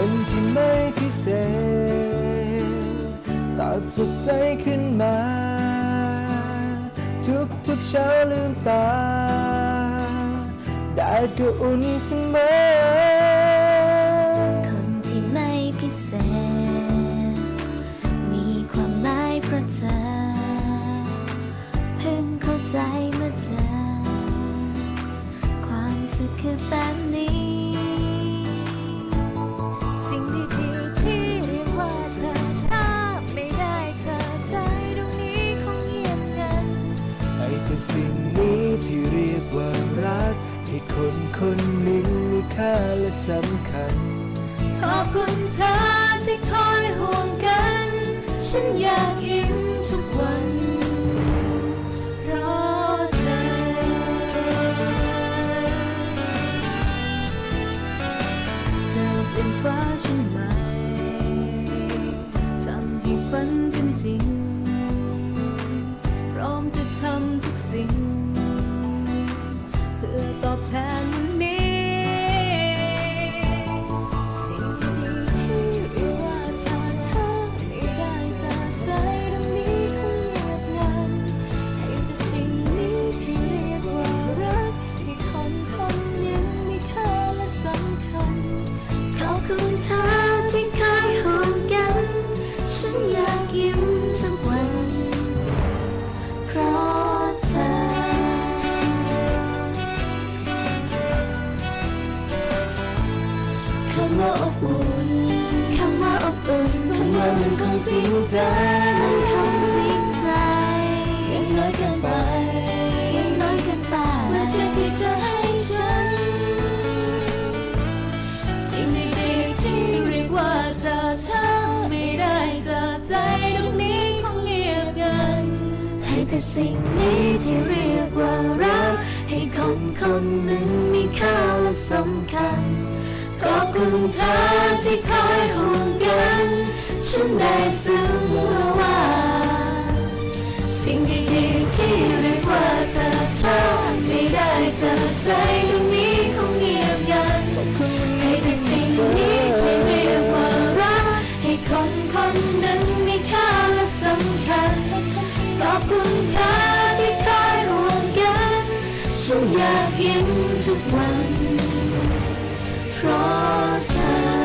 คนที่ไม่พิเศษตอบสดใสขึ้นมา ทุกทุกเช้าลืมตาได้ก็อุ่นเสมอคนที่ไม่พิเศษ มีความหมายเพราะเธอ เพิ่งเข้าใจเมื่อเจอความสุขคือแบบ สิ่งนี้ที่เรียกว่ารัก ให้คนคนหนึ่งมีค่าและสำคัญ ขอบคุณเธอที่คอยห่วงกัน ฉันอยากยิ้มทุกวันำำว่าอบอุ่นคำว่าอบอุ่นคำว่ามันคงจริงใจมันคงจริงใจยังน้อยเกินไปยังน้อยเกินไปเมื่อเธอที่จะให้ฉัน สิ่งดีๆที่เรียกว่าจะเธอไม่ได้จอใจตรงนี้คงเงียบงัน ให้แต่สิ่งนี้ที่เรียกว่ารักให้คนคนหนึ่งมีค่าและสำคัญ คุณเธอที่คอยห่วงกัน ฉันได้ซึ้งรู้ว่า สิ่งดีๆที่เรียกว่าเธอถ้าไม่ได้เจอใจตรงนี้คงเงียบงันให้แต่สิ่งนี้ที่เรียกว่ารักให้คนคนหนึ่งมีค่าและสำคัญขอบคุณเธอที่คอยห่วงกันฉันอยากยิ้มทุกวัน trust